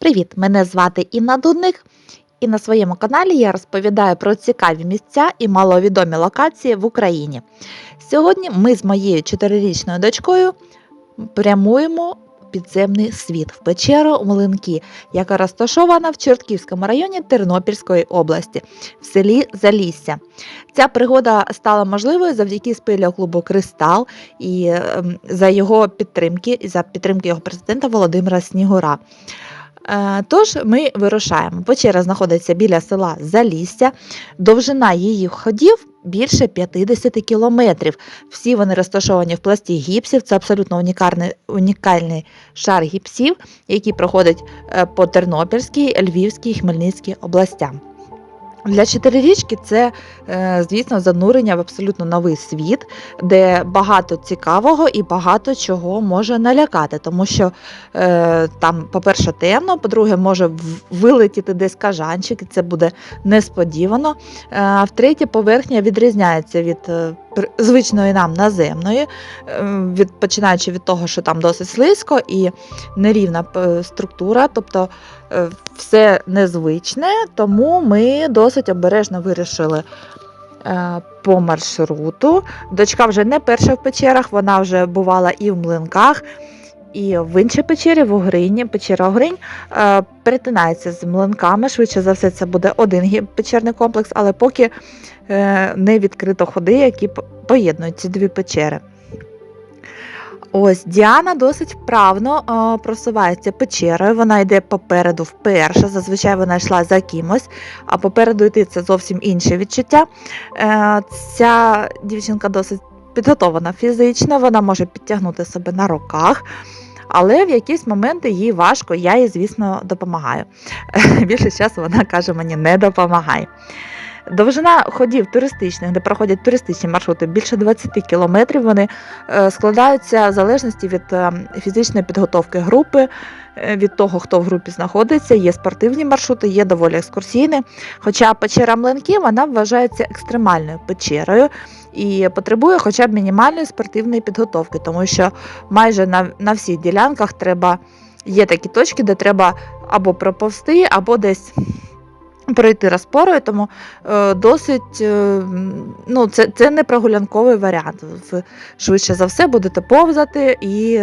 Привіт! Мене звати Інна Дудник, і на своєму каналі я розповідаю про цікаві місця і маловідомі локації в Україні. Сьогодні ми з моєю чотирирічною дочкою прямуємо підземний світ в печеру Млинки, яка розташована в Чортківському районі Тернопільської області в селі Залісся. Ця пригода стала можливою завдяки спелеоклубу Кристал і ем, за його підтримки, і за підтримки його президента Володимира Снігура. Е, Тож ми вирушаємо. Печера знаходиться біля села Залісся. Довжина її ходів більше 50 кілометрів. Всі вони розташовані в пласті гіпсів. Це абсолютно унікальний, унікальний шар гіпсів, який проходить е, по Тернопільській, Львівській Хмельницькій областям. Для чотирирічки це, е, звісно, занурення в абсолютно новий світ, де багато цікавого і багато чого може налякати, тому що е, там, по-перше, темно, по-друге, може вилетіти десь кажанчик, і це буде несподівано. Е, А втретє, поверхня відрізняється від звичної нам наземної, е, від, починаючи від того, що там досить слизько і нерівна структура, тобто е, все незвичне, тому ми досить обережно вирішили. е, По маршруту. Дочка вже не перша в печерах, вона вже бувала і в млинках, і в іншій печері, в Угрині. Печера Угринь е, перетинається з млинками. Швидше за все, це буде один печерний комплекс, але поки е, не відкрито ходи, які поєднують ці дві печери. Ось Діана досить вправно е, просувається печерою. Вона йде попереду вперше. Зазвичай вона йшла за кимось, а попереду йти це зовсім інше відчуття. Е, ця дівчинка досить підготована фізично, вона може підтягнути себе на руках. Але в якісь моменти їй важко, я їй, звісно, допомагаю. Більше часу вона каже мені не допомагай. Довжина ходів туристичних, де проходять туристичні маршрути, більше 20 кілометрів. Вони е, складаються в залежності від е, фізичної підготовки групи, е, від того, хто в групі знаходиться. Є спортивні маршрути, є доволі екскурсійні. Хоча печера Млинки вона вважається екстремальною печерою і потребує хоча б мінімальної спортивної підготовки, тому що майже на, на всіх ділянках треба є такі точки, де треба або проповсти, або десь. Пройти розпорою, тому е, досить е, ну, це, це не прогулянковий варіант. Ви швидше за все будете повзати, і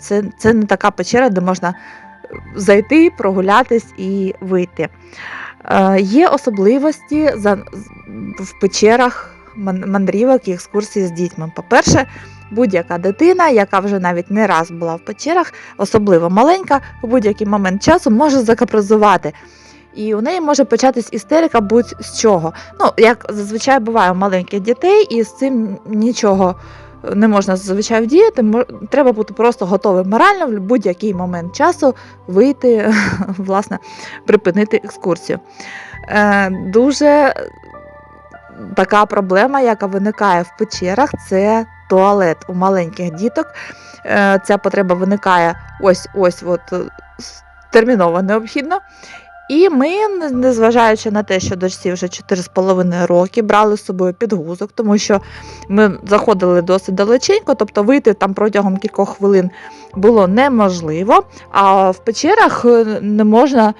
це, це не така печера, де можна зайти, прогулятись і вийти. Е, є особливості в печерах мандрівок і екскурсій з дітьми. По-перше, будь-яка дитина, яка вже навіть не раз була в печерах, особливо маленька, у будь-який момент часу може закапризувати. І у неї може початись істерика будь-з чого. Ну, як зазвичай буває у маленьких дітей, і з цим нічого не можна зазвичай вдіяти. Треба бути просто готовим морально в будь-який момент часу вийти, власне, припинити екскурсію. Е, дуже така проблема, яка виникає в печерах, це туалет у маленьких діток. Е, ця потреба виникає ось ось от е, терміново необхідно. І ми, незважаючи на те, що дочці вже 4,5 роки, брали з собою підгузок, тому що ми заходили досить далеченько, тобто вийти там протягом кількох хвилин було неможливо. А в печерах е, не можна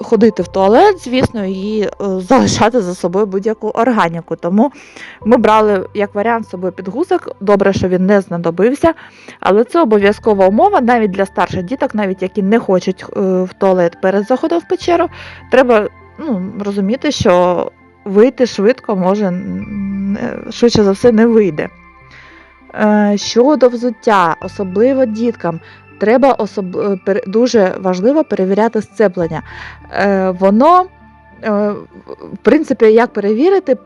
ходити в туалет, звісно, і е, залишати за собою будь-яку органіку. Тому ми брали як варіант з собою підгузок. Добре, що він не знадобився, але це обов'язкова умова навіть для старших діток, навіть які не хочуть е, в туалет перед заходом в печеру. Треба ну, розуміти, що вийти швидко може швидше за все не вийде. Е, Щодо взуття, особливо діткам, треба особ... е, дуже важливо перевіряти сцеплення. Е, Воно, е, в принципі, як перевірити,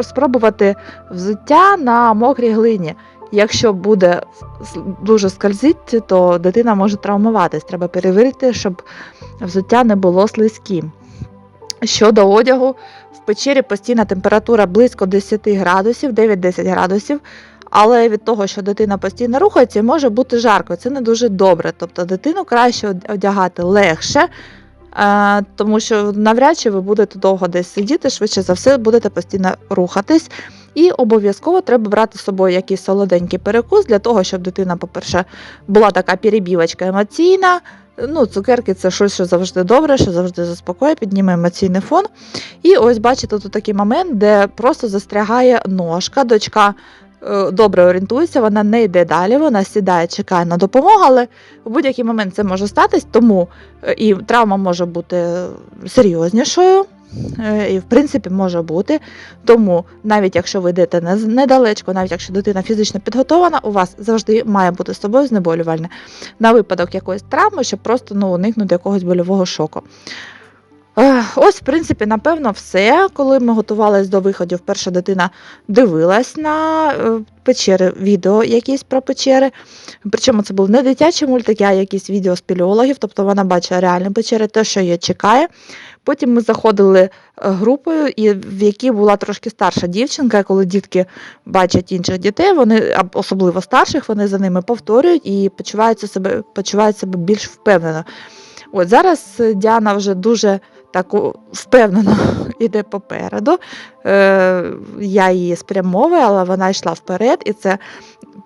спробувати взуття на мокрій глині. Якщо буде дуже скользити, то дитина може травмуватись. Треба перевірити, щоб взуття не було слизьким. Щодо одягу, в печері постійна температура близько 10 градусів, 9-10 градусів. Але від того, що дитина постійно рухається, може бути жарко. Це не дуже добре. Тобто дитину краще одягати легше, е, тому що навряд чи ви будете довго десь сидіти, швидше за все будете постійно рухатись. І обов'язково треба брати з собою якийсь солоденький перекус для того, щоб дитина, по-перше, була така перебівочка емоційна, Ну, Цукерки це щось, що завжди добре, що завжди заспокоює, підніме емоційний фон. І ось бачите, тут такий момент, де просто застрягає ножка, дочка. Е, Добре орієнтується, вона не йде далі, вона сідає, чекає на допомогу, але в будь-який момент це може статись, тому е, і травма може бути серйознішою, е, і в принципі може бути. Тому навіть якщо ви йдете недалечко, навіть якщо дитина фізично підготована, у вас завжди має бути з собою знеболювальне на випадок якоїсь травми, щоб просто ну, уникнути якогось больового шоку. Е, Ось, в принципі, напевно, все. Коли ми готувалися до виходів, перша дитина дивилась на е, печери, відео якісь про печери. Причому це був не дитячий мультик, а якісь відео спілеологів, тобто вона бачила реальні печери, те, що її чекає. Потім ми заходили групою, і в якій була трошки старша дівчинка, коли дітки бачать інших дітей, вони особливо старших, вони за ними повторюють і почуваються себе, почувають себе більш впевнено. От зараз Діана вже дуже так впевнено йде попереду. Е, я її спрямовую, але вона йшла вперед, і це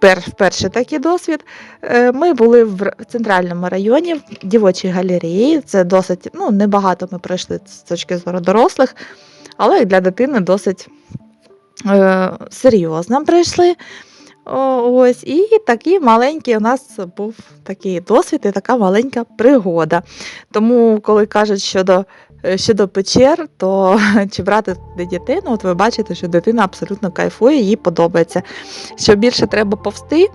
пер, перший такий досвід. Е, ми були в центральному районі, в дівочій галереї. Це досить ну, небагато ми пройшли з точки зору дорослих, але і для дитини досить е, серйозно прийшли. Ось, і такий маленький у нас був такий досвід і така маленька пригода. Тому, коли кажуть щодо, щодо печер, то чи брати туди дітей, ну от ви бачите, що дитина абсолютно кайфує, їй подобається. Що більше треба повсти,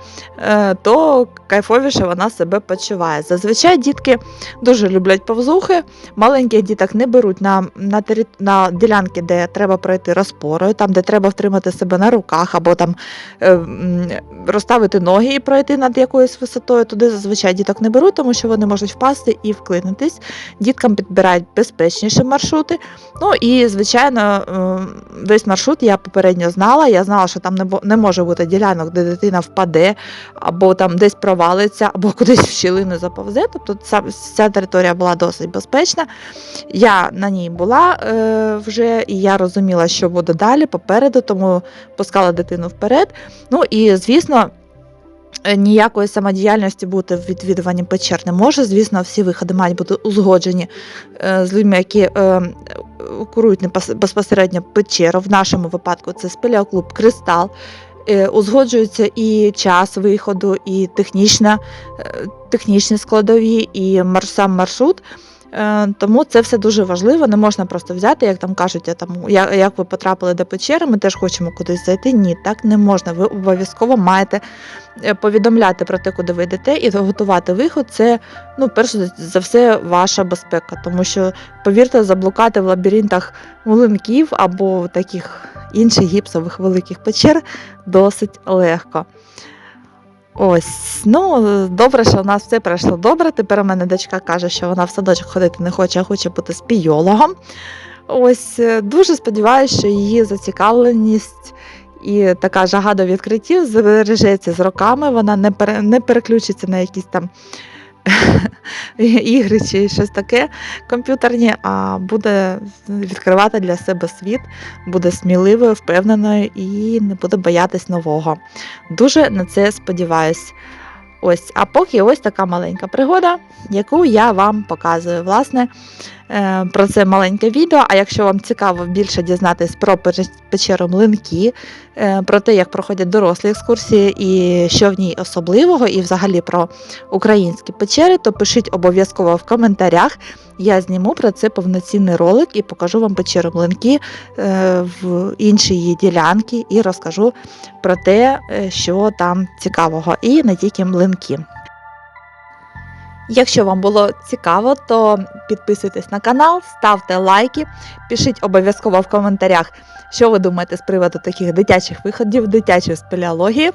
е, то кайфовіше вона себе почуває. Зазвичай дітки дуже люблять повзухи. Маленьких діток не беруть на, на, тері- на ділянки, де треба пройти розпорою, там, де треба втримати себе на руках, або там е, розставити ноги і пройти над якоюсь висотою. Туди зазвичай діток не беруть, тому що вони можуть впасти і вклинитись. Діткам підбирають безпечніші маршрути. Ну і, звичайно, е, весь маршрут я попередньо знала. Я знала, що там не, може бути ділянок, де дитина впаде, або там десь провалиться, або кудись в щілину заповзе. Тобто ця, ця територія була досить безпечна. Я на ній була е, вже, і я розуміла, що буде далі попереду, тому пускала дитину вперед. Ну і звісно. Е, Ніякої самодіяльності бути в відвідуванні печер не може. Звісно, всі виходи мають бути узгоджені е, з людьми, які е, курують безпосередньо печеру. В нашому випадку це спелеоклуб Кристал. Узгоджується і час виходу, і технічна, технічні складові, і сам маршрут. Е, Тому це все дуже важливо. Не можна просто взяти, як там кажуть, «А там я- як ви потрапили до печери, ми теж хочемо кудись зайти. Ні, так не можна. Ви обов'язково маєте е, повідомляти про те, куди ви йдете, і готувати виход. Це ну, перш за- все ваша безпека. Тому що, повірте, заблукати в лабіринтах млинків або таких інших гіпсових великих печер досить легко. Ось, ну добре, що в нас все пройшло добре. Тепер у мене дочка каже, що вона в садочок ходити не хоче, а хоче бути спійологом. Ось е, дуже сподіваюся, що її зацікавленість і така жага до відкриттів збережеться з роками. Вона не пере, не переключиться на якісь там ігри чи щось таке комп'ютерні, а буде відкривати для себе світ, буде сміливою, впевненою і не буде боятись нового. Дуже на це сподіваюсь. Ось, а поки ось така маленька пригода, яку я вам показую. Власне, про це маленьке відео. А якщо вам цікаво більше дізнатись про печ- печеру млинки, е, про те, як проходять дорослі екскурсії і що в ній особливого, і взагалі про українські печери, то пишіть обов'язково в коментарях. Я зніму про це повноцінний ролик і покажу вам печеру млинки е, в інші її ділянки і розкажу про те, е, що там цікавого, і не тільки млинки. Якщо вам було цікаво, то підписуйтесь на канал, ставте лайки, пишіть обов'язково в коментарях, що ви думаєте з приводу таких дитячих виходів, дитячої спелеології.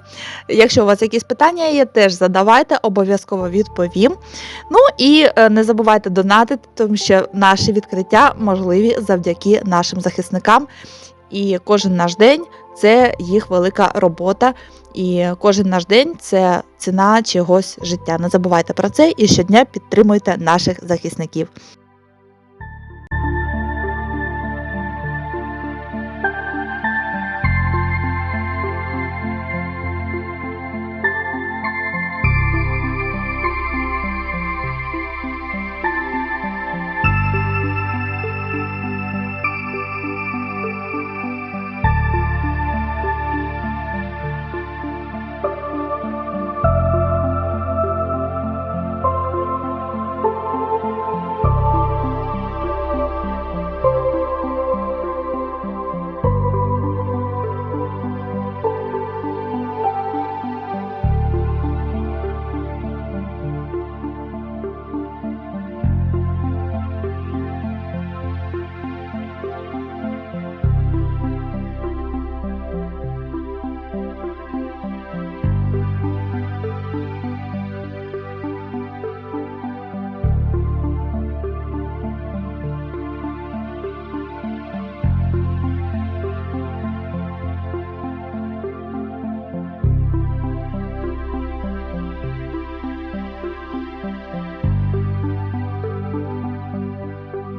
Якщо у вас якісь питання є, теж задавайте, обов'язково відповім. Ну і е, не забувайте донатити, тому що наші відкриття можливі завдяки нашим захисникам. І кожен наш день це їх велика робота. І кожен наш день це ціна чогось життя. Не забувайте про це і щодня підтримуйте наших захисників.